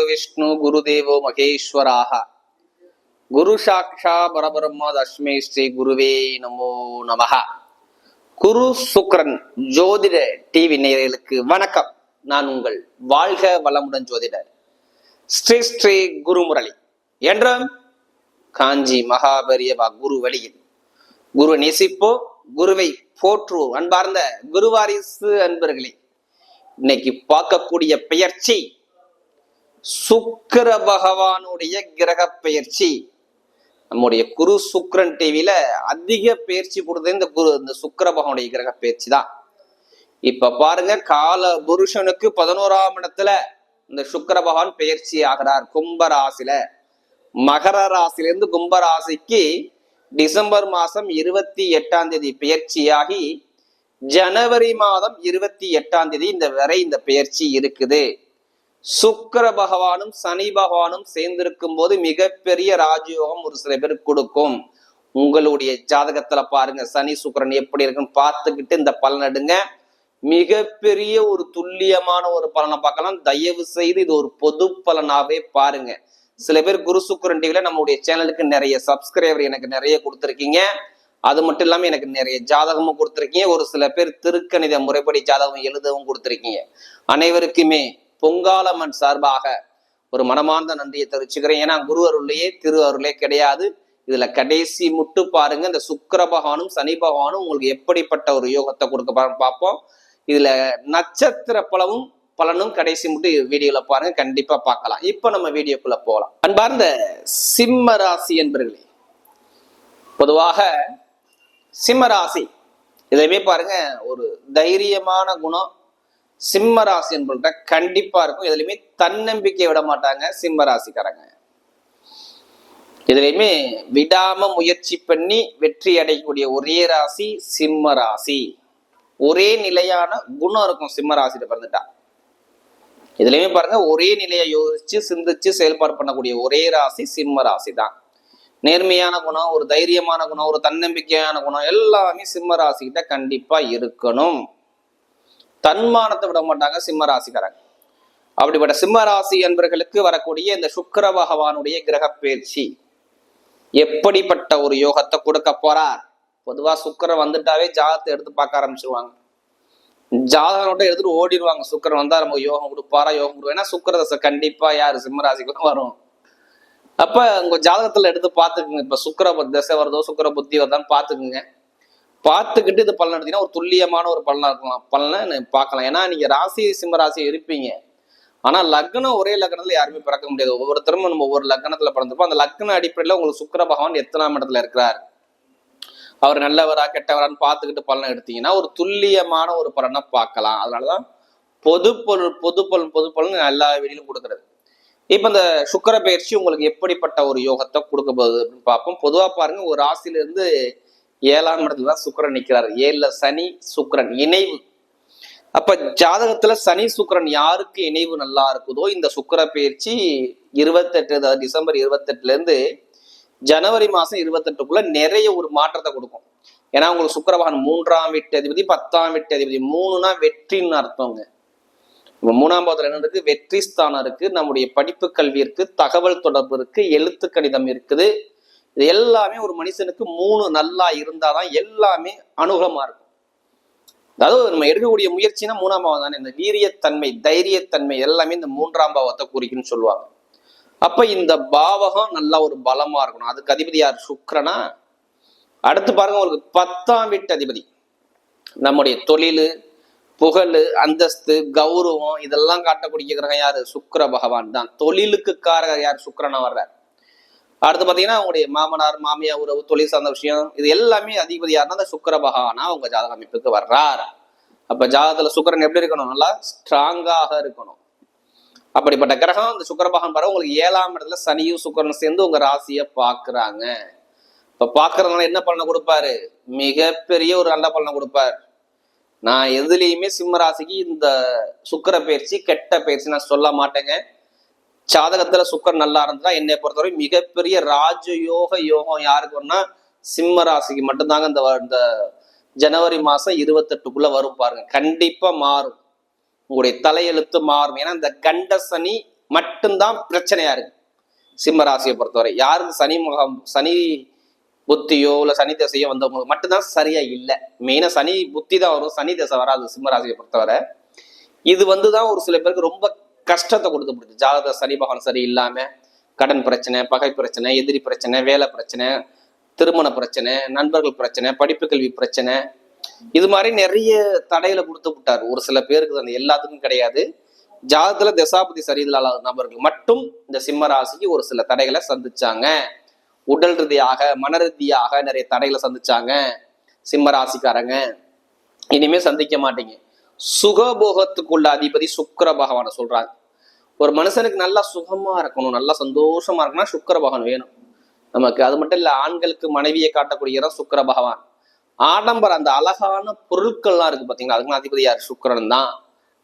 குரு விஷ்ணு குரு தேவோ மகேஸ்வராக குரு சாக்ஷா பரபிரம்ம தஸ்மே ஸ்ரீ குருவே நமோ நமஹ குரு சுக்ரன் ஜோதிட டிவி நேயர்களுக்கு வணக்கம். நான் உங்கள் வாழ்க வளமுடன் ஜோதிடர். ஸ்ரீ ஸ்ரீ குருமுரளி. என்றும் காஞ்சி மகாபரியவா குரு வழியில். குரு நேசிப்போ குருவை போற்றுவோம். அன்பார்ந்த குருவாரிசு அன்பர்களே இன்னைக்கு பார்க்கக்கூடிய பெயர்ச்சி சுக்கர பகவானுடைய கிரக பெயர்ச்சி நம்முடைய குரு சுக்ரன் டிவியில அதிக பயிற்சி கொடுத்தது இந்த குரு இந்த சுக்கர பகவானுடைய கிரக பயிற்சி தான். இப்ப பாருங்க கால புருஷனுக்கு பதினோராம் இடத்துல இந்த சுக்கர பகவான் பயிற்சி ஆகிறார் கும்ப ராசில மகர ராசிலிருந்து கும்ப ராசிக்கு டிசம்பர் மாசம் இருபத்தி எட்டாம் தேதி பயிற்சியாகி ஜனவரி மாதம் இருபத்தி எட்டாம் தேதி இந்த வரை இந்த பயிற்சி இருக்குது. சுக்கர பகவானும் சனி பகவானும் சேர்ந்திருக்கும் போது மிகப்பெரிய ராஜயோகம் ஒரு சில பேருக்கு கொடுக்கும். உங்களுடைய ஜாதகத்துல பாருங்க சனி சுக்கரன் எப்படி இருக்குன்னு பார்த்துக்கிட்டு இந்த பலன் எடுங்க. மிகப்பெரிய ஒரு துல்லியமான ஒரு பலனை பார்க்கலாம். தயவு செய்து இது ஒரு பொது பலனாவே பாருங்க. சில பேர் குரு சுக்கரன் டிவில நம்மளுடைய சேனலுக்கு நிறைய சப்ஸ்கிரைபர் எனக்கு நிறைய கொடுத்துருக்கீங்க. அது மட்டும் இல்லாம எனக்கு நிறைய ஜாதகமும் கொடுத்துருக்கீங்க. ஒரு சில பேர் திருக்கணித முறைப்படி ஜாதகம் எழுதவும் கொடுத்துருக்கீங்க. அனைவருக்குமே பொங்காலம்மன் சார்பாக ஒரு மனமார்ந்த நன்றியை தெரிவிச்சுக்கிறேன். ஏன்னா குரு அருளையே திரு அருளே கிடையாது. இதுல கடைசி முட்டு பாருங்க. இந்த சுக்கர பகவானும் சனி பகவானும் உங்களுக்கு எப்படிப்பட்ட ஒரு யோகத்தை கொடுக்க பார்ப்போம். இதுல நட்சத்திர பலவும் பலனும் கடைசி முட்டு வீடியோல பாருங்க. கண்டிப்பா பார்க்கலாம். இப்ப நம்ம வீடியோக்குள்ள போகலாம். அன்பார்ந்த சிம்ம ராசி என்பர்களே பொதுவாக சிம்ம ராசி இதையுமே பாருங்க ஒரு தைரியமான குணம் சிம்ம ராசி என்பவர்கிட்ட கண்டிப்பா இருக்கும். எதுலையுமே தன்னம்பிக்கை விட மாட்டாங்க சிம்ம ராசிக்காரங்க. இதுலயுமே விடாம முயற்சி பண்ணி வெற்றி அடையக்கூடிய ஒரே ராசி சிம்ம ராசி. ஒரே நிலையான குணம் இருக்கும் சிம்ம ராசியில பிறந்துட்டா. இதுலயுமே பாருங்க ஒரே நிலையை யோசிச்சு சிந்திச்சு செயல்பாடு பண்ணக்கூடிய ஒரே ராசி சிம்ம ராசி தான் நேர்மையான குணம் ஒரு தைரியமான குணம் ஒரு தன்னம்பிக்கையான குணம் எல்லாமே சிம்ம ராசிக்கிட்ட கண்டிப்பா இருக்கணும். தன்மானத்தை விட மாட்டாங்க சிம்ம ராசிக்காரங்க. அப்படிப்பட்ட சிம்ம ராசி என்பவர்களுக்கு வரக்கூடிய இந்த சுக்கிர பகவானுடைய கிரக பயிற்சி எப்படிப்பட்ட ஒரு யோகத்தை கொடுக்க போறார்? பொதுவா சுக்கரன் வந்துட்டாவே ஜாதகத்தை எடுத்து பார்க்க ஆரம்பிச்சிருவாங்க. ஜாதகனோட எடுத்துட்டு ஓடிடுவாங்க. சுக்கரன் வந்தா நமக்கு யோகம் கொடுப்பாரா யோகம் கொடுப்பா ஏன்னா சுக்கிர கண்டிப்பா யாரு சிம்ம ராசிக்கு வரும். அப்ப உங்க ஜாதகத்துல எடுத்து பாத்துக்குங்க இப்ப சுக்கர தசை வருதோ சுக்கிர புத்தி வருதான்னு பாத்துக்குங்க பார்த்துக்கிட்டு இது பலன் எடுத்தீங்கன்னா ஒரு துல்லியமான ஒரு பலனா இருக்கலாம். பலனை பார்க்கலாம். ஏன்னா நீங்க ராசி சிம்ம ராசி இருப்பீங்க ஆனா லக்னம் ஒரே லக்னத்துல யாருமே பிறக்க முடியாது. ஒவ்வொருத்தரும் நம்ம ஒவ்வொரு லக்னத்துல பிறந்திருப்போம். அந்த லக்ன அடிப்படையில உங்களுக்கு சுக்கிர பகவான் எத்தனாம் இடத்துல இருக்கிறார்? அவர் நல்லவரா கெட்டவரான்னு பார்த்துக்கிட்டு பலனை எடுத்தீங்கன்னா ஒரு துல்லியமான ஒரு பலனை பார்க்கலாம். அதனாலதான் பொது பொருள் பொது பலன் பொது பலன் எல்லா வெளியிலும் கொடுக்கறது. இப்ப இந்த சுக்கிர பயிற்சி உங்களுக்கு எப்படிப்பட்ட ஒரு யோகத்தை கொடுக்க போகுது அப்படின்னு பார்ப்போம். பொதுவா பாருங்க ஒரு ராசியில இருந்து ஏழாம் இடத்துல தான் சுக்கிரன் நிற்கிறார் ஏழுல சனி சுக்கரன் இணைவு. அப்ப ஜாதகத்துல சனி சுக்கரன் யாருக்கு இணைவு நல்லா இருக்குதோ இந்த சுக்கிர பயிற்சி இருபத்தெட்டு அதாவது டிசம்பர் இருபத்தெட்டுல இருந்து ஜனவரி மாசம் இருபத்தெட்டுக்குள்ள நிறைய ஒரு மாற்றத்தை கொடுக்கும். ஏன்னா உங்களுக்கு சுக்கிரபகவான் மூன்றாம் வீட்டு அதிபதி பத்தாம் வீட்டு அதிபதி மூணுனா வெற்றின்னு அர்த்தங்க. மூணாம் பாவத்துல என்ன இருக்கு? வெற்றி ஸ்தானம் இருக்கு. நம்முடைய படிப்பு கல்வி இருக்கு தகவல் தொடர்பு இருக்கு. எழுத்து கணிதம் இருக்குது. இது எல்லாமே ஒரு மனுஷனுக்கு மூணு நல்லா இருந்தாதான் எல்லாமே அனுகூலமா இருக்கும். அதாவது நம்ம எடுக்கக்கூடிய முயற்சினா மூணாம் பாவம் தானே. இந்த வீரியத்தன்மை தைரியத்தன்மை எல்லாமே இந்த மூன்றாம் பாவத்தை குறிக்குன்னு சொல்லுவாங்க. அப்ப இந்த பாவகம் நல்லா ஒரு பலமா இருக்கணும். அதுக்கு அதிபதி யார்? சுக்கரனா? அடுத்து பாருங்க உங்களுக்கு பத்தாம் வீட்டு அதிபதி. நம்முடைய தொழில் புகழ் அந்தஸ்து கௌரவம் இதெல்லாம் காட்டக்கூடிய கிரகம் யாரு? சுக்கர பகவான் தான். தொழிலுக்கு காரகர் யார்? சுக்கரனா வர்றார். அடுத்து பார்த்தீங்கன்னா அவங்களுடைய மாமனார் மாமியார் உறவு தொழில் சார்ந்த விஷயம் இது எல்லாமே அதிபதி யாருன்னா அந்த சுக்கர பகவானா அவங்க ஜாதக அமைப்புக்கு வர்றார்? அப்ப ஜாதகத்துல சுக்கரன் எப்படி இருக்கணும்? நல்லா ஸ்ட்ராங்காக இருக்கணும். அப்படிப்பட்ட கிரகம் இந்த சுக்கர பகவான் பாரு உங்களுக்கு ஏழாம் இடத்துல சனியும் சுக்கரன் சேர்ந்து உங்க ராசியை பாக்குறாங்க இப்ப பாக்குறதுனால என்ன பலனை கொடுப்பாரு? மிகப்பெரிய ஒரு நல்ல பலனை கொடுப்பார். நான் எதுலேயுமே சிம்ம ராசிக்கு இந்த சுக்கிர பயிற்சி கெட்ட பயிற்சி நான் சொல்ல மாட்டேங்க. ஜாதகத்துல சுக்கர் நல்லா இருந்தா என்னை பொறுத்தவரை மிகப்பெரிய ராஜயோக யோகம் யாருக்கு வரும்னா சிம்ம ராசிக்கு மட்டும்தாங்க இந்த இந்த ஜனவரி மாசம் இருபத்தெட்டுக்குள்ள வரும் பாருங்க. கண்டிப்பா மாறும். உங்களுடைய தலையெழுத்து மாறும். ஏன்னா இந்த கண்ட சனி மட்டும்தான் பிரச்சனையா இருக்கு. சிம்ம ராசியை பொறுத்தவரை. யாருக்கு சனி முகம் சனி புத்தியோ இல்ல சனி தசையோ வந்தவங்களுக்கு மட்டும்தான் சரியா இல்லை. மெயினா சனி புத்தி தான் வரும் சனி தசை வராது சிம்ம ராசியை பொறுத்தவரை. இது வந்துதான் ஒரு சில பேருக்கு ரொம்ப கஷ்டத்தை கொடுத்து போடுது ஜாதக சனி பகவான் சரி இல்லாம கடன் பிரச்சனை பகை பிரச்சனை எதிரி பிரச்சனை வேலை பிரச்சனை திருமண பிரச்சனை நண்பர்கள் பிரச்சனை படிப்பு கல்வி பிரச்சனை. இது மாதிரி நிறைய தடையில கொடுத்து விட்டார். ஒரு சில பேருக்கு அந்த எல்லாத்துக்கும் கிடையாது. ஜாதகத்துல தசாபதி சரியில்லாத நபர்கள் மட்டும் இந்த சிம்ம ராசிக்கு ஒரு சில தடைகளை சந்திச்சாங்க. உடல் ரீதியாக மன ரீதியாக நிறைய தடைகளை சந்திச்சாங்க சிம்ம ராசிக்காரங்க. இனிமே சந்திக்க மாட்டீங்க. சுகபோகத்துக்குள்ள அதிபதி சுக்கர பகவானை சொல்றாங்க ஒரு மனுஷனுக்கு நல்லா சுகமா இருக்கணும் நல்லா சந்தோஷமா இருக்கணும்னா சுக்கர பகவான் வேணும். நமக்கு அது மட்டும் இல்ல ஆண்களுக்கு மனைவியை காட்டக்கூடிய இடம் சுக்கிர பகவான். ஆடம்பரம் அந்த அழகான பொருட்கள்லாம் இருக்கு பாத்தீங்களா? அதுக்கு அதிபதி யார்? சுக்கரன் தான்.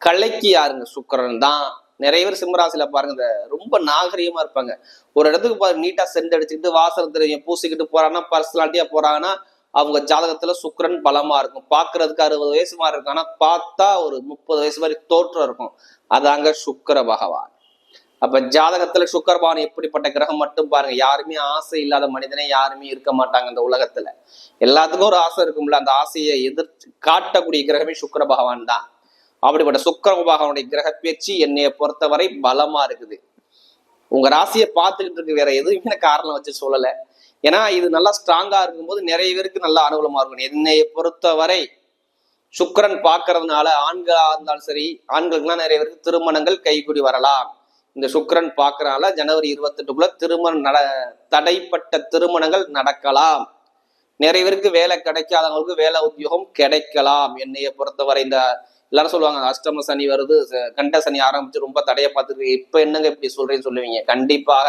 கலைக்கு யாருங்க? சுக்கரன் தான். நிறைய பேர் சிம்மராசியில பாருங்க இந்த ரொம்ப நாகரீகமா இருப்பாங்க. ஒரு இடத்துக்கு பாரு நீட்டா சென்று அடிச்சுக்கிட்டு வாசல் திரவியம் பூசிக்கிட்டு போறாங்கன்னா பர்சனாலிட்டியா போறாங்கன்னா அவங்க ஜாதகத்துல சுக்கரன் பலமா இருக்கும். பாக்குறதுக்கு அறுபது வயசு மாதிரி இருக்கும். ஆனா பார்த்தா ஒரு முப்பது வயசு மாதிரி தோற்றம் இருக்கும். அதாங்க சுக்கர பகவான். அப்ப ஜாதகத்துல சுக்கர பகவான் எப்படிப்பட்ட கிரகம் மட்டும் பாருங்க. யாருமே ஆசை இல்லாத மனிதனே யாருமே இருக்க மாட்டாங்க இந்த உலகத்துல. எல்லாத்துக்கும் ஒரு ஆசை இருக்கும்ல. அந்த ஆசையை எதிர்த்து காட்டக்கூடிய கிரகமே சுக்கர பகவான் தான். அப்படிப்பட்ட சுக்கர பகவானுடைய கிரக பேச்சு என்னைய பொறுத்தவரை பலமா இருக்குது. உங்க ராசியை பார்த்துக்கிட்டு இருக்கு. வேற எதுவுமே காரணம் வச்சு சொல்லலை. ஏன்னா இது நல்லா ஸ்ட்ராங்கா இருக்கும்போது நிறைய பேருக்கு நல்லா அனுகூலமா இருக்கும். என்னைய பொறுத்தவரை சுக்கிரன் பார்க்கறதுனால ஆண்களா இருந்தாலும் சரி ஆண்களுக்குலாம் நிறைய பேருக்கு திருமணங்கள் கைகூடி வரலாம். இந்த சுக்கிரன் பார்க்கறனால ஜனவரி இருபத்தெட்டுக்குள்ள திருமணம் நட தடைப்பட்ட திருமணங்கள் நடக்கலாம். நிறைய பேருக்கு வேலை கிடைக்காதவங்களுக்கு வேலை உத்தியோகம் கிடைக்கலாம். என்னைய பொறுத்தவரை இந்த எல்லாரும் சொல்லுவாங்க அஷ்டம சனி வருது கண்ட சனி ஆரம்பிச்சு ரொம்ப தடையை பார்த்துருக்கு இப்ப என்னங்க இப்படி சொல்றேன்னு சொல்லுவீங்க? கண்டிப்பாக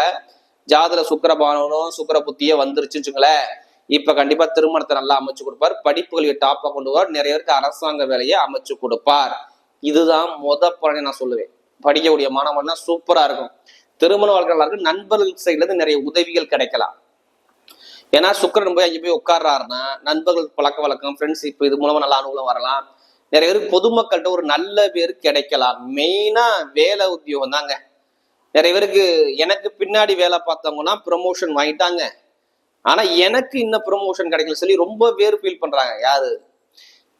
ஜாதக சுக்கரபானவனும் சுக்கர புத்தியே வந்துருச்சுங்களேன் இப்ப கண்டிப்பா திருமணத்தை நல்லா அமைச்சு கொடுப்பார். படிப்புகளுக்கு டாப்பா கொண்டு வருவார். நிறைய பேருக்கு அரசாங்க வேலையை அமைச்சு கொடுப்பார். இதுதான் முத பலனை நான் சொல்லுவேன். படிக்கக்கூடிய மாணவன்னா சூப்பரா இருக்கும். திருமண வாழ்க்கை நல்லா இருக்கும் நண்பர்கள் சைட்ல இருந்து நிறைய உதவிகள் கிடைக்கலாம். ஏன்னா சுக்கரன் போய் அங்கே போய் உட்கார்றாருன்னா நண்பர்கள் பழக்க வழக்கம் ஃப்ரெண்ட்ஷிப் இது மூலமா நல்ல அனுகூலம் வரலாம். நிறைய பேருக்கு பொதுமக்கள்கிட்ட ஒரு நல்ல பேர் கிடைக்கலாம். மெயினா வேலை உத்தியோகம் தாங்க. நிறைய பேருக்கு எனக்கு பின்னாடி வேலை பார்த்தவங்கன்னா ப்ரொமோஷன் வாங்கிட்டாங்க. ஆனா எனக்கு இன்னும் ப்ரமோஷன் கிடைக்கல சொல்லி ரொம்ப பேர் ஃபீல் பண்றாங்க. யாரு?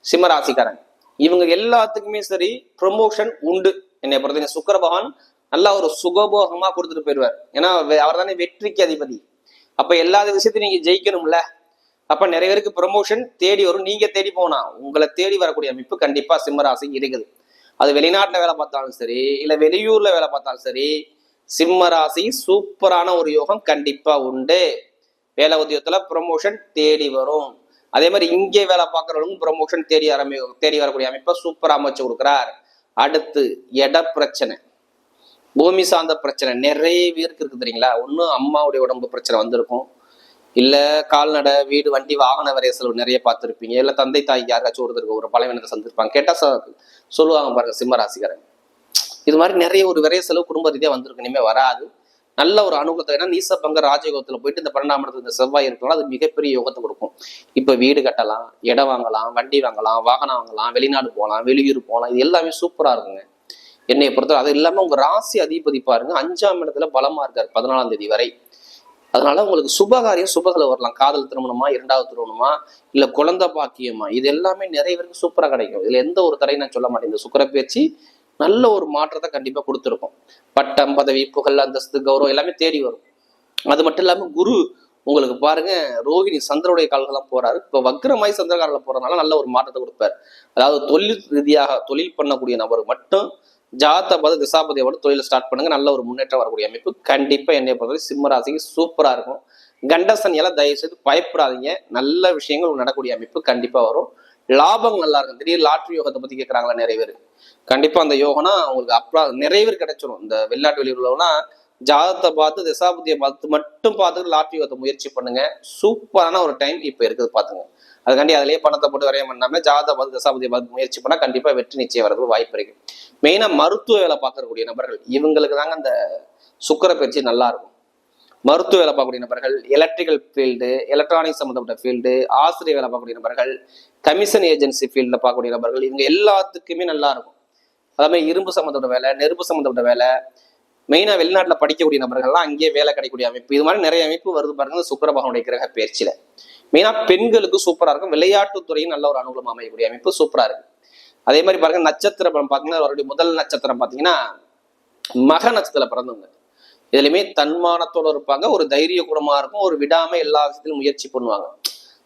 சிம்மராசிக்காரன். இவங்க எல்லாத்துக்குமே சரி ப்ரொமோஷன் உண்டு. என்னை பொறுத்தவரைக்கும் சுக்கர பகவான் நல்லா ஒரு சுகபோகமா கொடுத்துட்டு போயிடுவார். ஏன்னா அவர் தானே வெற்றிக்கு அதிபதி. அப்ப எல்லா விஷயத்தையும் நீங்க ஜெயிக்கணும்ல. அப்ப நிறைய பேருக்கு ப்ரமோஷன் தேடி வரும். நீங்க தேடி போனா உங்களை தேடி வரக்கூடிய அமைப்பு கண்டிப்பா சிம்மராசி இருக்குது. அது வெளிநாட்டுல வேலை பார்த்தாலும் சரி இல்ல வெளியூர்ல வேலை பார்த்தாலும் சரி சிம்ம ராசி சூப்பரான ஒரு யோகம் கண்டிப்பா உண்டு. வேலை உத்தியோகத்துல ப்ரமோஷன் தேடி வரும். அதே மாதிரி இங்கே வேலை பார்க்குறவங்களுக்கும் ப்ரமோஷன் தேடி ஆரம்பி தேடி வரக்கூடிய அமைப்பை சூப்பரா அமைச்சு கொடுக்குறார். அடுத்து இட பிரச்சனை. பூமி சார்ந்த பிரச்சனை. நிறைய பேருக்கு இருக்கு தெரியுங்களா? ஒன்று அம்மாவுடைய உடம்பு பிரச்சனை வந்திருக்கும். இல்லை கால்நடை வீடு வண்டி வாகன வரைய செலவு நிறைய பார்த்துருப்பீங்க. இல்லை தந்தை தாய் யாருக்காச்சும் ஒருத்தருக்கு ஒரு பலவீனத்தை சந்திருப்பாங்க கேட்டால் சொல்லுவாங்க பாருங்க சிம்ம ராசிக்காரங்க இது மாதிரி நிறைய ஒரு விரைய செலவு குடும்ப ரீதியாக வந்திருக்கு. இனிமே வராது. நல்ல ஒரு அனுகூலத்தை ஏன்னா நீசபங்க ராஜயோகத்தில் போயிட்டு இந்த பன்னெண்டாம் இடத்துல இந்த செவ்வாய் இருக்கலாம் அது மிகப்பெரிய யோகத்தை கொடுக்கும். இப்ப வீடு கட்டலாம் இடம் வாங்கலாம் வண்டி வாங்கலாம் வாகனம் வாங்கலாம் வெளிநாடு போகலாம் வெளியூர் போகலாம் இது எல்லாமே சூப்பரா இருக்குங்க. என்னை பொறுத்தவரை அது இல்லாம உங்க ராசி அதிபதி பாருங்க அஞ்சாம் இடத்துல பலமா இருக்காரு பதினாலாம் தேதி வரை. அதனால உங்களுக்கு சுபகாரியம் சுபகல வரலாம். காதல் திருமணமா இரண்டாவது திருமணமா இல்ல குழந்தை பாக்கியமா இது எல்லாமே நிறைய பேருக்கு சூப்பரா கிடைக்கும். இதுல எந்த ஒரு தடையும் நான் சொல்ல மாட்டேன். இந்த சுக்கர நல்ல ஒரு மாற்றத்தை கண்டிப்பாக கொடுத்துருக்கும். பட்டம் பதவி புகழ் அந்தஸ்து கௌரவம் எல்லாமே தேடி வரும். அது மட்டும் இல்லாமல் குரு உங்களுக்கு பாருங்க ரோகிணி சந்திரனுடைய கால்கள்லாம் போறாரு. இப்போ வக்ரமாய் சந்திரகாரில் போறதுனால நல்ல ஒரு மாற்றத்தை கொடுப்பாரு. அதாவது தொழில் ரீதியாக தொழில் பண்ணக்கூடிய நபர் மட்டும் ஜாத்த பத திசாபதியோட தொழிலை ஸ்டார்ட் பண்ணுங்க. நல்ல ஒரு முன்னேற்றம் வரக்கூடிய அமைப்பு. கண்டிப்பா என்னை பொறுத்தவரை சிம்மராசிக்கு சூப்பரா இருக்கும். எல்லாம் தயவு செய்து பயப்படாதீங்க. நல்ல விஷயங்கள் நடக்கக்கூடிய அமைப்பு கண்டிப்பா வரும். லாபம் நல்லா இருக்கும். திடீர் லாட்ரி யோகத்தை பத்தி கேட்கறாங்களா நிறைய பேர். கண்டிப்பா அந்த யோகம்னா உங்களுக்கு அப்பா நிறைய பேர் கிடைச்சிரும். இந்த வெளிநாட்டு வெளியூர்லனா ஜாதத்தை பார்த்து திசாபதியை பார்த்து மட்டும் பார்த்துட்டு லாட்ரி யோகத்தை முயற்சி பண்ணுங்க. சூப்பரான ஒரு டைம் இப்போ இருக்குது பாத்துங்க அதுக்காண்டி அதுலயே பணத்தை போட்டு வரைய பண்ணாம ஜாதத்தை பார்த்து திசாபதியை பார்த்து முயற்சி பண்ணா கண்டிப்பா வெற்றி நிச்சயம் வரது வாய்ப்பு இருக்கு. மெயினா மருத்துவ வேலை பார்க்கக்கூடிய நபர்கள் இவங்களுக்கு தாங்க அந்த சுக்கர பயிற்சி நல்லா இருக்கும். மருத்துவ வேலை பார்க்கக்கூடிய நபர்கள் எலக்ட்ரிக்கல் ஃபீல்டு எலக்ட்ரானிக் சம்மந்தப்பட்ட ஃபீல்டு ஆசிரியர் வேலை பார்க்கக்கூடிய நபர்கள் கமிஷன் ஏஜென்சி ஃபீல்டில் பார்க்கக்கூடிய நபர்கள் இவங்க எல்லாத்துக்குமே நல்லா இருக்கும். அதே மாதிரி இரும்பு சம்மந்தப்பட்ட வேலை நெருப்பு சம்மந்தப்பட்ட வேலை மெயினாக வெளிநாட்டில் படிக்கக்கூடிய நபர்கள்லாம் அங்கேயே வேலை கிடைக்கக்கூடிய அமைப்பு. இது மாதிரி நிறைய அமைப்பு வருது பாருங்க இந்த கிரக பயிற்சியில். மெயினாக பெண்களுக்கு சூப்பராக இருக்கும். விளையாட்டுத்துறையும் நல்ல ஒரு அனுகூலம் அமையக்கூடிய அமைப்பு சூப்பராக இருக்கு. அதே மாதிரி பாருங்க நட்சத்திரம் பார்த்தீங்கன்னா அவருடைய முதல் நட்சத்திரம் பார்த்தீங்கன்னா மக நட்சத்திரம் பிறந்தவங்க. இதுலையுமே தன்மானத்தோட இருப்பாங்க ஒரு தைரிய குணமா இருக்கும் ஒரு விடாம எல்லா விஷயத்திலும் முயற்சி பண்ணுவாங்க.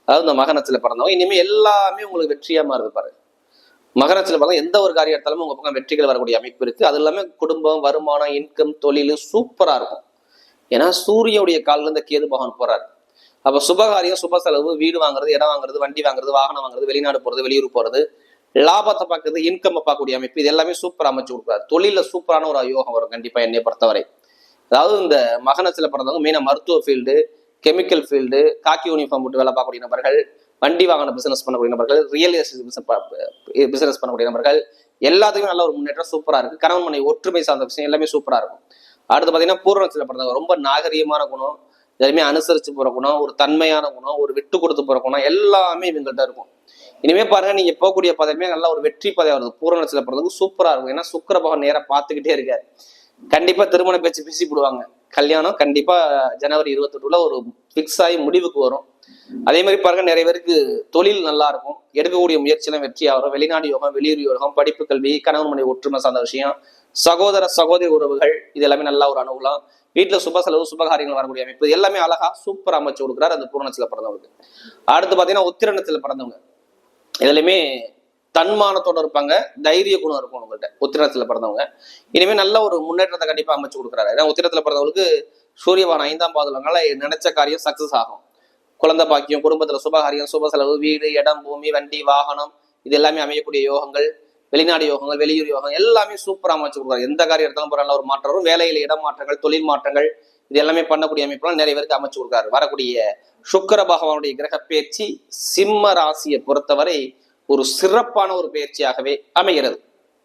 அதாவது இந்த மகனத்துல பிறந்தவங்க இனிமே எல்லாமே உங்களுக்கு வெற்றியா மாறுது பாருங்க மகரத்துல பார்த்தா எந்த ஒரு காரியம் எடுத்தாலும் உங்க பக்கம் வெற்றிகள் வரக்கூடிய அமைப்பு இருக்கு. அது எல்லாமே குடும்பம் வருமானம் இன்கம் தொழில் சூப்பரா இருக்கும். ஏன்னா சூரியனுடைய காலில் இந்த கேது பகவான் போறாரு. அப்ப சுபகாரியம் சுப செலவு வீடு வாங்குறது இடம் வாங்குறது வண்டி வாங்குறது வாகனம் வாங்குறது வெளிநாடு போறது வெளியூர் போறது லாபத்தை பார்க்கறது இன்கம் பார்க்கக்கூடிய அமைப்பு இது எல்லாமே சூப்பர் அமைச்சு கொடுக்குறாரு. தொழில சூப்பரான ஒரு யோகம் வரும் கண்டிப்பா என்னை பொறுத்தவரை. அதாவது இந்த மகனத்தில் பிறந்தவங்க மெயினாக மருத்துவ field chemical field khaki uniform போட்டு வேலை பார்க்கக்கூடிய நபர்கள் வண்டி வாகன பிசினஸ் பண்ணக்கூடிய நபர்கள் ரியல் எஸ்டேட் பிசினஸ் பண்ணக்கூடிய நபர்கள் எல்லாத்துக்கும் நல்ல ஒரு முன்னேற்றம் சூப்பராக இருக்குது கணவன் மனை ஒற்றுமை சார்ந்த விஷயம் எல்லாமே சூப்பராக இருக்கும். அடுத்து பார்த்தீங்கன்னா பூரணத்தில் பிறந்தவங்க ரொம்ப நாகரீகமான குணம் எல்லாமே அனுசரித்து போகிற குணம் ஒரு தன்மையான குணம் ஒரு விட்டு கொடுத்து போகிற குணம் எல்லாமே இவங்கள்ட்ட இருக்கும். இனிமே பாருங்க நீங்க போகக்கூடிய பதவியுமே நல்லா ஒரு வெற்றி பதவி வருது. பூரணத்தில் பிறந்தவங்க சூப்பராக இருக்கும். ஏன்னா சுக்கர பகவான் நேராக பார்த்துக்கிட்டே இருக்காரு. கண்டிப்பா திருமண பேச்சு பேசி போடுவாங்க கல்யாணம் கண்டிப்பா ஜனவரி இருபத்தெட்டுல ஒரு ஃபிக்ஸ் ஆகி முடிவுக்கு வரும். அதே மாதிரி பாருங்க நிறைய பேருக்கு தொழில் நல்லா இருக்கும். எடுக்கக்கூடிய முயற்சியெல்லாம் வெற்றி ஆகும் வெளிநாடு யோகம் வெளியூர் யோகம் படிப்பு கல்வி கணவன் மனைவி ஒற்றுமை சார்ந்த விஷயம் சகோதர சகோதரி உறவுகள் இது எல்லாமே நல்லா ஒரு அனுகூலம். வீட்டுல சுப செலவு சுபகாரியங்கள் வரக்கூடிய அமைப்பு எல்லாமே அழகா சூப்பர் அமைச்சு கொடுக்குறாரு அந்த பூரணத்துல பிறந்தவங்களுக்கு அடுத்து பாத்தீங்கன்னா உத்திரணத்துல பிறந்தவங்க. இதுலயுமே தன்மானத்தோட இருப்பாங்க தைரிய குணம் இருக்கும் உங்கள்கிட்ட உத்திரத்துல பிறந்தவங்க. இனிமே நல்ல ஒரு முன்னேற்றத்தை கண்டிப்பா அமைச்சு கொடுக்குறாரு. ஏன்னா உத்திரத்துல பிறந்தவங்களுக்கு சூரியவான் ஐந்தாம் பாதுலனால நினைச்ச காரியம் சக்சஸ் ஆகும். குழந்தை பாக்கியம் குடும்பத்துல சுபகாரியம் சுப செலவு வீடு இடம் பூமி வண்டி வாகனம் இது எல்லாமே அமையக்கூடிய யோகங்கள் வெளிநாடு யோகங்கள் வெளியூர் யோகம் எல்லாமே சூப்பராக அமைச்சு கொடுக்குறாரு. எந்த காரியம் எடுத்தாலும் ஒரு ஒரு மாற்றம் வரும். இடம் மாற்றங்கள் தொழில் மாற்றங்கள் இது எல்லாமே பண்ணக்கூடிய அமைப்புலாம் நிறைய பேருக்கு அமைச்சு கொடுக்குறாரு. வரக்கூடிய சுக்கர பகவானுடைய கிரக பேச்சு சிம்ம ராசியை பொறுத்தவரை ஒரு சிறப்பான ஒரு பயிற்சியாகவே அமைகிறது.